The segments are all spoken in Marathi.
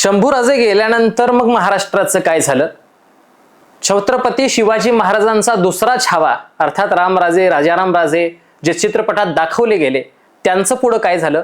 शंभूराजे गेल्यानंतर मग महाराष्ट्राचं काय झालं? छत्रपती शिवाजी महाराजांचा दुसरा छावा अर्थात रामराजे राजारामराजे जे चित्रपटात दाखवले गेले त्यांचं पुढं काय झालं?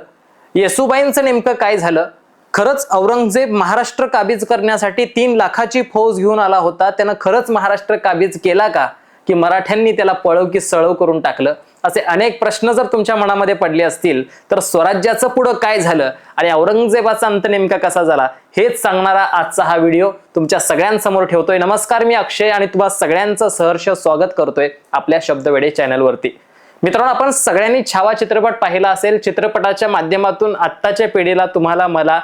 येसुबाईंचं नेमकं काय झालं? खरंच औरंगजेब महाराष्ट्र काबीज करण्यासाठी तीन लाखाची फौज घेऊन आला होता त्यानं खरंच महाराष्ट्र काबीज केला का? की मराठ्यांनी त्याला पळव की सळव करून टाकलं? असे अनेक प्रश्न जर तुमच्या मनामध्ये पडले असतील तर स्वराज्याचं पुढं काय झालं आणि औरंगजेबाचा अंत नेमका कसा झाला हेच सांगणारा आजचा हा व्हिडिओ तुमच्या सगळ्यांसमोर ठेवतोय. नमस्कार मी अक्षय आणि तुम्हा सगळ्यांचं सहर्ष स्वागत करतोय आपल्या शब्दवेडे चॅनलवरती. मित्रांनो आपण सगळ्यांनी छावा चित्रपट पाहिला असेल चित्रपटाच्या माध्यमातून आत्ताच्या पिढीला तुम्हाला मला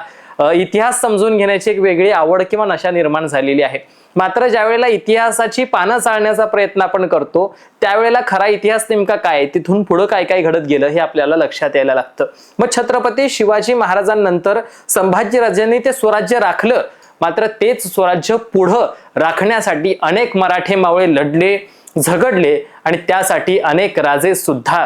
इतिहास समजून घेण्याची एक वेगळी आवड किंवा नशा निर्माण झालेली आहे. मात्र ज्यावेळेला इतिहासाची पानं चाळण्याचा प्रयत्न आपण करतो त्यावेळेला खरा इतिहास नेमका काय तिथून पुढं काय काय घडत गेलं हे आपल्याला लक्षात यायला लागतं. मग छत्रपती शिवाजी महाराजांनंतर संभाजीराजांनी ते स्वराज्य राखलं. मात्र तेच स्वराज्य पुढं राखण्यासाठी अनेक मराठे मावळे लढले झगडले आणि त्यासाठी अनेक राजे सुद्धा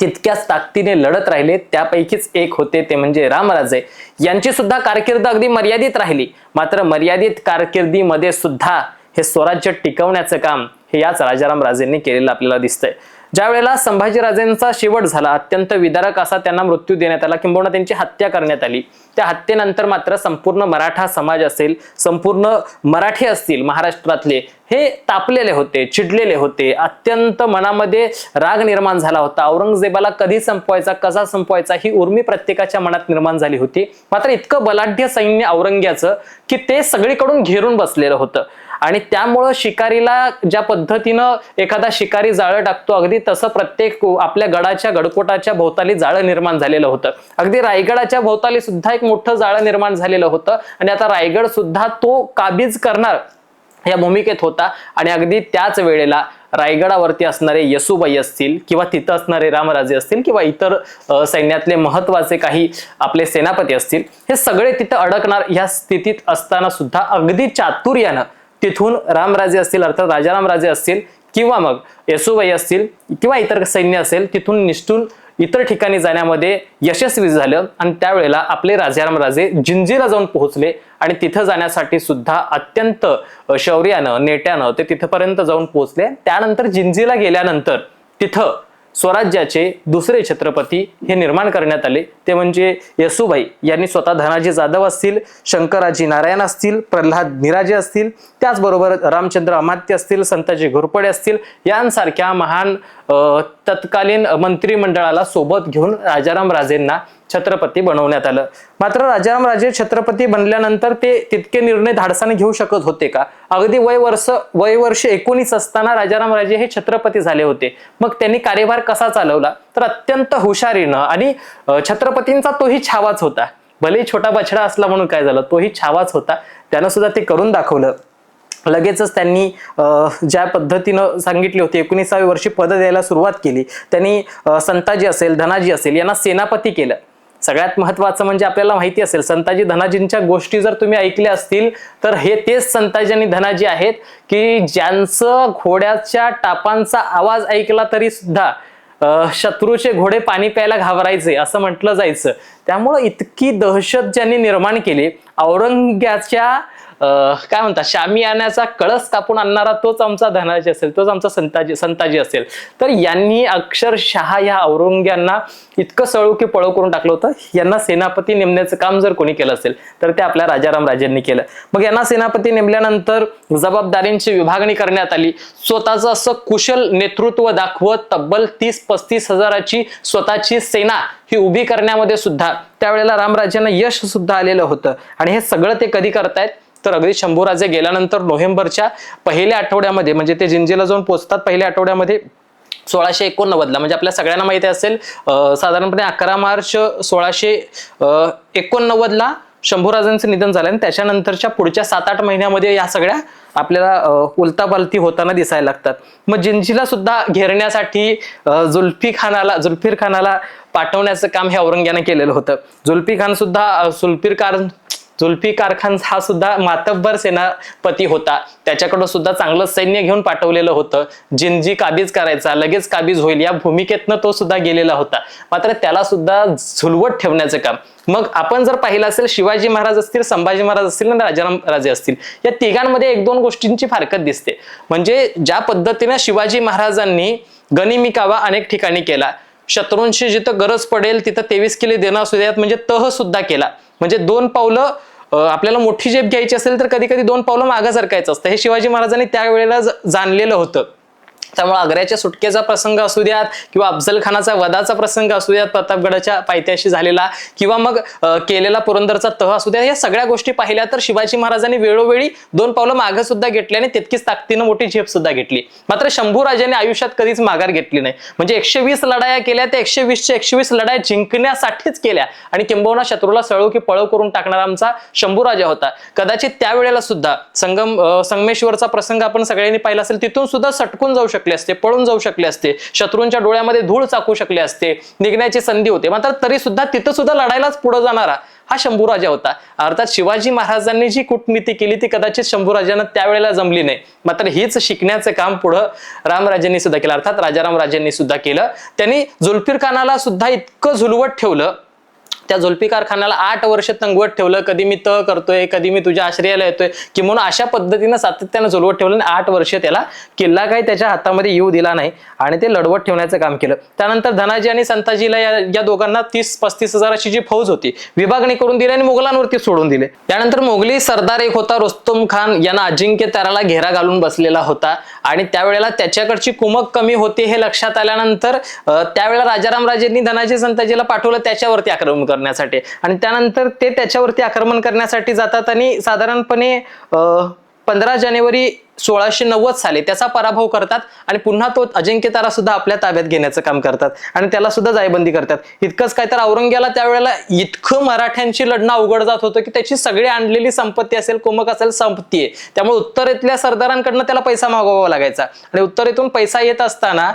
तितक्याच ताकदीने लढत राहिले. त्यापैकीच एक होते ते म्हणजे रामराजे. यांची सुद्धा कारकीर्द अगदी मर्यादित राहिली. मात्र मर्यादित कारकिर्दीमध्ये सुद्धा हे स्वराज्य टिकवण्याचं काम हे याच राजाराम राजेंनी केलेलं आपल्याला दिसतंय. ज्या वेळेला संभाजीराजेंचा शेवट झाला अत्यंत विदारक असा त्यांना मृत्यू देण्यात आला. किंबहुना त्यांची हत्या करण्यात आली. त्या हत्येनंतर मात्र संपूर्ण मराठा समाज असेल संपूर्ण मराठी असतील महाराष्ट्रातले हे तापलेले होते चिडलेले होते. अत्यंत मनामध्ये राग निर्माण झाला होता. औरंगजेबाला कधी संपवायचा कसा संपवायचा ही उर्मी प्रत्येकाच्या मनात निर्माण झाली होती. मात्र इतकं बलाढ्य सैन्य औरंग्याचं की ते सगळीकडून घेरून बसलेलं होतं. आणि त्यामुळं शिकारीला ज्या पद्धतीनं एखादा शिकारी जाळं टाकतो अगदी तसं प्रत्येक आपल्या गडाच्या गडकोटाच्या भोवताली जाळं निर्माण झालेलं होतं. अगदी रायगडाच्या भोवताली सुद्धा एक मोठं जाळं निर्माण झालेलं होतं. आणि आता रायगड सुद्धा तो काबीज करणार या भूमिकेत होता. आणि अगदी त्याच वेळेला रायगडावरती असणारे यसुबाई असतील किंवा तिथं असणारे रामराजे असतील किंवा इतर सैन्यातले महत्त्वाचे काही आपले सेनापती असतील हे सगळे तिथं अडकणार या स्थितीत असताना सुद्धा अगदी चातुर्यानं तिथून रामराजे असतील अर्थात राजारामराजे असतील किंवा मग येसुबाई असतील किंवा इतर सैन्य असेल तिथून निष्ठून इतर ठिकाणी जाण्यामध्ये यशस्वी झालं आणि त्यावेळेला आपले राजाराम राजे जिंजीला जाऊन पोहोचले आणि तिथं जाण्यासाठी सुद्धा अत्यंत शौर्यानं नेट्यानं ते तिथपर्यंत जाऊन पोहोचले. त्यानंतर जिंजीला गेल्यानंतर तिथं स्वराज्याचे दुसरे छत्रपती हे निर्माण करण्यात आले. ते म्हणजे येसुबाई यांनी स्वतः धनाजी जाधव असतील शंकराजी नारायण असतील प्रल्हाद निराजे असतील त्याचबरोबर रामचंद्र अमात्य असतील संताजी घोरपडे असतील यांसारख्या महान तत्कालीन मंत्रिमंडळाला सोबत घेऊन राजाराम राजेंना छत्रपती बनवण्यात आलं. मात्र राजाराम राजे छत्रपती बनल्यानंतर ते तितके निर्णय धाडसाने घेऊ शकत होते का? अगदी वय वर्ष वय वर्ष एकोणीस असताना राजाराम राजे हे छत्रपती झाले होते. मग त्यांनी कार्यभार कसा चालवला? तर अत्यंत हुशारीनं आणि छत्रपतींचा तोही छावाच होता. भले छोटा बछडा असला म्हणून काय झालं? तोही छावाच होता. त्यानं सुद्धा ते करून दाखवलं. लगेचच त्यांनी ज्या पद्धतीनं सांगितली होती एकोणीसाव्या वर्षी पद द्यायला सुरुवात केली. त्यांनी संताजी असेल धनाजी असेल यांना सेनापती केलं. सगळ्यात महत्वाचं म्हणजे आपल्याला माहिती असेल संताजी धनाजींच्या गोष्टी जर तुम्ही ऐकल्या असतील तर हे तेच संताजी आणि धनाजी आहेत की ज्यांचं घोड्याच्या टापांचा आवाज ऐकला तरी सुद्धा शत्रूचे घोडे पाणी प्यायला घाबरायचे असं म्हटलं जायचं. त्यामुळं इतकी दहशत ज्यांनी निर्माण केली औरंग्याच्या काय म्हणतात शामियानाचा कळस कापून आणणारा तोच आमचा धनाजी असेल तोच आमचा संताजी संताजी असेल. तर यांनी अक्षरशः या औरंग्यांना इतकं सळू की पळव करून टाकलं होतं. यांना सेनापती नेमण्याचं काम जर कोणी केलं असेल तर ते आपल्या राजाराम राजेंनी केलं. मग यांना सेनापती नेमल्यानंतर जबाबदारींची विभागणी करण्यात आली. स्वतःचं असं कुशल नेतृत्व दाखवत तब्बल तीस पस्तीस हजाराची स्वतःची सेना ही उभी करण्यामध्ये सुद्धा त्यावेळेला रामराज्यांना यश सुद्धा आलेलं होतं. आणि हे सगळं ते कधी करतायत? तर अगदी शंभूराजे गेल्यानंतर नोव्हेंबरच्या पहिल्या आठवड्यामध्ये म्हणजे ते जिंजीला जाऊन पोहोचतात पहिल्या आठवड्यामध्ये सोळाशे एकोणनव्वदला. म्हणजे आपल्या सगळ्यांना माहिती असेल साधारणपणे अकरा मार्च सोळाशे एकोणनव्वदला शंभूराजांचं निधन झालं. आणि त्याच्यानंतरच्या पुढच्या सात आठ महिन्यामध्ये या सगळ्या आपल्याला उलतापालती होताना दिसायला लागतात. मग जिंजीला सुद्धा घेरण्यासाठी जुल्फी खानाला जुल्फीर खानाला पाठवण्याचं काम हे औरंग्याने केलेलं होतं. जुल्फी खान सुद्धा अं, खान जुल्फिकार खान हा सुद्धा मातब्बर सेनापती होता. त्याच्याकडं सुद्धा चांगलं सैन्य घेऊन पाठवलेलं होतं. जिंजी काबीज करायचा लगेच काबीज होईल या भूमिकेतनं तो सुद्धा गेलेला होता. मात्र त्याला सुद्धा झुलवत ठेवण्याचं काम. मग आपण जर पाहिलं असेल शिवाजी महाराज असतील संभाजी महाराज असतील आणि राजाराम राजे असतील या तिघांमध्ये एक दोन गोष्टींची फारकत दिसते. म्हणजे ज्या पद्धतीने शिवाजी महाराजांनी गनिमिकावा अनेक ठिकाणी केला. शत्रूंशी जिथं गरज पडेल तिथं तेवीस किले देणं असू द्यात. म्हणजे तह सुद्धा केला. म्हणजे दोन पावलं आपल्याला मोठी झेप घ्यायची असेल तर कधी कधी दोन पावलं मागं सरकायचं असतं. हे शिवाजी महाराजांनी त्यावेळेला जाणलेलं होतं. त्यामुळे आग्र्याच्या सुटकेचा प्रसंग असू द्यात किंवा अफजल खानाचा वधाचा प्रसंग असू द्यात प्रतापगडाच्या पायथ्याशी झालेला किंवा मग केलेला पुरंदरचा तह असू द्या या सगळ्या गोष्टी पाहिल्या तर शिवाजी महाराजांनी वेळोवेळी दोन पावलं मागं सुद्धा घेतली आणि तितकीच ताकदीनं मोठी झेप सुद्धा घेतली. मात्र शंभू राजाने आयुष्यात कधीच माघार घेतली नाही. म्हणजे एकशे वीस लढाया केल्या त्या एकशे वीसच्या एकशे वीस लढाया जिंकण्यासाठीच केल्या. आणि किंबहुना शत्रूला सळो की पळव करून टाकणारा आमचा शंभू राजा होता. कदाचित त्यावेळेला सुद्धा संगम संगमेश्वरचा प्रसंग आपण सगळ्यांनी पाहिला असेल तिथून सुद्धा सटकून जाऊ शकतो शकले असते पळून जाऊ शकले असते शत्रूंच्या डोळ्यामध्ये धूळ चाकू शकले असते निघण्याची संधी होते. मात्र तरी सुद्धा तिथं सुद्धा लढायलाच पुढे जाणारा हा शंभूराजा होता. अर्थात शिवाजी महाराजांनी जी कूटनीती केली ती कदाचित शंभूराजांना त्यावेळेला जमली नाही. मात्र हीच शिकण्याचं काम पुढं रामराजांनी सुद्धा केलं. अर्थात राजाराम राजांनी सुद्धा केलं. त्यांनी जुल्फिर खानाला सुद्धा इतकं झुलवत ठेवलं त्या जुल्फिकार खानाला आठ वर्ष तंगवत ठेवलं. कधी मी त करतोय कधी मी तुझ्या आश्रयाला येतोय. की म्हणून अशा पद्धतीनं सातत्यानं झुलवत ठेवलं आणि आठ वर्ष त्याला किल्ला काही त्याच्या हातामध्ये येऊ दिला नाही आणि ते लढवत ठेवण्याचं काम केलं. त्यानंतर धनाजी आणि संताजीला या या दोघांना तीस पस्तीस हजाराची जी फौज होती विभागणी करून दिली आणि मुघलांवरती सोडून दिले. त्यानंतर मोगली सरदार एक होता रोस्तम खान. यांना अजिंक्य ताराला घेरा घालून बसलेला होता. आणि त्यावेळेला त्याच्याकडची कुमक कमी होती हे लक्षात आल्यानंतर त्यावेळेला राजारामराजेंनी धनाजी संताजीला पाठवलं. त्याच्यावरती आक्रमण करण्यासाठी. आणि त्यानंतर ते त्याच्यावरती आक्रमण करण्यासाठी जातात आणि साधारणपणे पंधरा जानेवारी सोळाशे नव्वद साली त्याचा पराभव करतात आणि पुन्हा तो अजिंक्य तारा सुद्धा आपल्या ताब्यात घेण्याचं काम करतात. आणि त्याला सुद्धा जायबंदी करतात. इतकंच काय तर औरंग्याला त्यावेळेला इतकं मराठ्यांची लढणं अवघड जात होतं की त्याची सगळी आणलेली संपत्ती असेल कुमक असेल संपत्ती आहे. त्यामुळे उत्तरेतल्या सरदारांकडनं त्याला पैसा मागवावा लागायचा. आणि उत्तरेतून पैसा येत असताना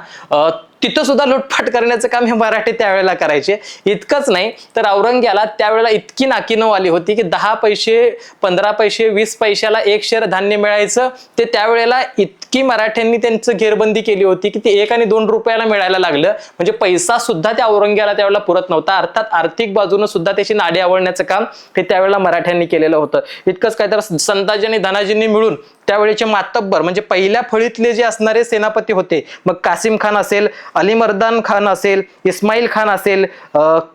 तिथं सुद्धा लुटपाट करण्याचं काम हे मराठी त्यावेळेला करायचे. इतकंच नाही तर औरंग्याला त्यावेळेला इतकी नाकीनव आली होती की दहा पैसे पंधरा पैसे वीस पैशाला एक शेर धान्य मिळायचं ते त्यावेळेला इतकी मराठ्यांनी त्यांचं घेरबंदी केली होती की ते एक आणि दोन रुपयाला मिळायला लागलं. म्हणजे पैसा सुद्धा त्या औरंग्याला त्यावेळेला पुरत नव्हता. अर्थात आर्थिक बाजूनं सुद्धा त्याची नाडी आवडण्याचं काम हे त्यावेळेला मराठ्यांनी केलेलं होतं. इतकंच काय तर संताजी आणि धनाजींनी मिळून त्यावेळेचे मातब्बर म्हणजे पहिल्या फळीतले जे असणारे सेनापती होते मग कासिम खान असेल अलीमर्दान खान असेल इस्माईल खान असेल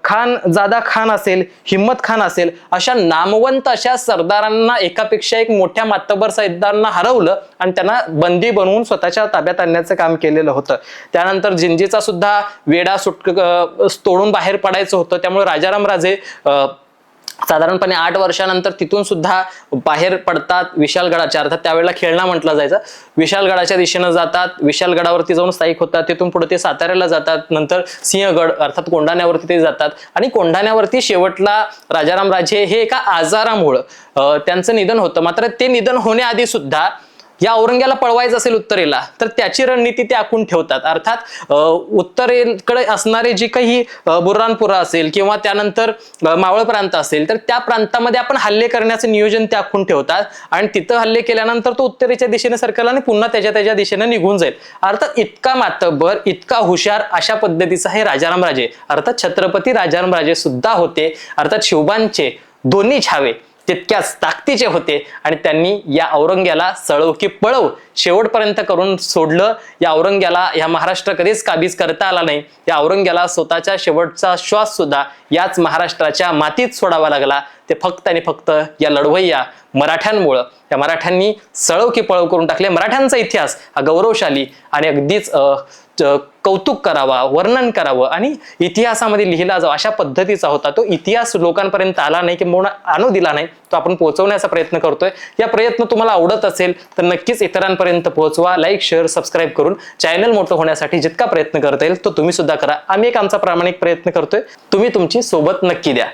खान जादा खान असेल हिम्मत खान असेल अशा नामवंत अशा सरदारांना एकापेक्षा एक मोठ्या मातब्बर सरदारांना हरवलं. आणि त्यांना बंदी बनवून स्वतःच्या ताब्यात आणण्याचं काम केलेलं होतं. त्यानंतर जिंजीचा सुद्धा वेडा सुटक तोडून बाहेर पडायचं होतं. त्यामुळे राजाराम राजे साधारणपणे आठ वर्षानंतर तिथून सुद्धा बाहेर पडतात विशालगडाच्या. अर्थात त्यावेळेला खेळणा म्हटला जायचा. विशालगडाच्या दिशेनं जातात. विशालगडावरती जाऊन स्थायिक होतात. तिथून पुढे ते साताऱ्याला जातात. नंतर सिंहगड अर्थात कोंढाण्यावरती ते जातात. आणि कोंढाण्यावरती शेवटला राजाराम राजे हे एका आजारामुळं त्यांचं निधन होतं. मात्र ते निधन होण्याआधी सुद्धा या औरंग्याला पळवायचं असेल उत्तरेला तर त्याची रणनीती ते आखून ठेवतात. अर्थात उत्तरेकडे असणारे जी काही बुरानपुरा बुर्रानपुरा असेल किंवा त्यानंतर मावळ प्रांत असेल तर त्या प्रांतामध्ये आपण हल्ले करण्याचं नियोजन ते आखून ठेवतात आणि तिथं हल्ले केल्यानंतर तो उत्तरेच्या दिशेने सरकला आणि पुन्हा त्याच्या त्याच्या दिशेने निघून जाईल. अर्थात इतका मातबर इतका हुशार अशा पद्धतीचा हे राजाराम राजे अर्थात छत्रपती राजाराम राजे सुद्धा होते. अर्थात शिवबांचे दोन्ही छावे. तितक्याच ताकदीचे होते आणि त्यांनी या औरंग्याला सळव की पळव शेवटपर्यंत करून सोडलं. या औरंग्याला या महाराष्ट्र कधीच काबीज करता आला नाही. या औरंग्याला स्वतःच्या शेवटचा श्वास सुद्धा याच महाराष्ट्राच्या मातीत सोडावा लागला. ते फक्त आणि फक्त या लढवय्या मराठ्यांमुळं. त्या मराठ्यांनी सळव की पळव करून टाकले. मराठ्यांचा इतिहास हा गौरवशाली आणि अगदीच अं, कौतुक करावा वर्णन करावं आणि इतिहासामध्ये लिहिला जावा अशा पद्धतीचा होता. तो इतिहास लोकांपर्यंत आला नाही किंवा आणू दिला नाही तो आपण पोहोचवण्याचा प्रयत्न करतोय. या प्रयत्न तुम्हाला आवडत असेल तर नक्कीच इतरांपर्यंत पोहोचवा लाईक शेअर सबस्क्राईब करून चॅनल मोठं होण्यासाठी जितका प्रयत्न करता येईल तो तुम्ही सुद्धा करा. आम्ही एक आमचा प्रामाणिक प्रयत्न करतोय. तुम्ही तुमची सोबत नक्की द्या.